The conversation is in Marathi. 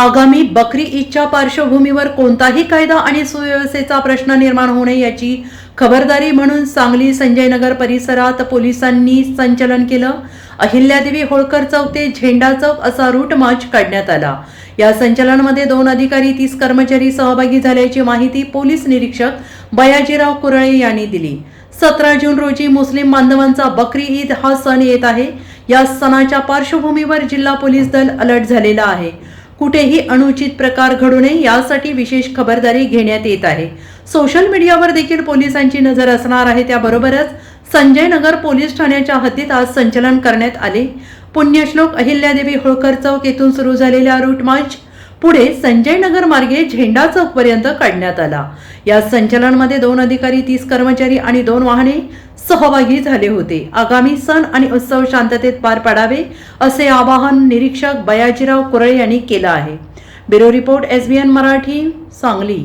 आगामी बकरी ईदच्या पार्श्वभूमीवर कोणताही कायदा आणि सुव्यवस्थेचा प्रश्न निर्माण होऊ नये याची खबरदारी म्हणून सांगली संजयनगर परिसरात पोलिसांनी संचलन केलं. अहिल्यादेवी होळकर चौक ते झेंडा चौक असा रूट मार्च काढण्यात आला. या संचलनामध्ये दोन अधिकारी तीस कर्मचारी सहभागी झाल्याची माहिती पोलीस निरीक्षक बयाजीराव कुरळे यांनी दिली. सतरा जून रोजी मुस्लिम बांधवांचा बकरी ईद हा सण येत आहे. या सणाच्या पार्श्वभूमीवर जिल्हा पोलीस दल अलर्ट झालेला आहे. कुठेही अनुचित प्रकार घडू नये यासाठी विशेष खबरदारी घेण्यात येत आहे. सोशल मीडियावर देखील पोलिसांची नजर असणार आहे. त्याबरोबरच संजय नगर पोलीस ठाण्याच्या हद्दीत आज संचलन करण्यात आले. पुण्यश्लोक अहिल्यादेवी होळकर चौक येथून सुरू झालेल्या रूट मार्च पुढे संजय नगर मार्गे झेंडा चौक पर्यंत काढण्यात आला. या संचलनमध्ये दोन अधिकारी तीस कर्मचारी आणि दोन वाहने सहभागी झाले होते. आगामी सण आणि उत्सव शांततेत पार पाडावे असे आवाहन निरीक्षक बयाजीराव कुरळे यांनी केलं आहे. Bureau report SBN Marathi Sangli.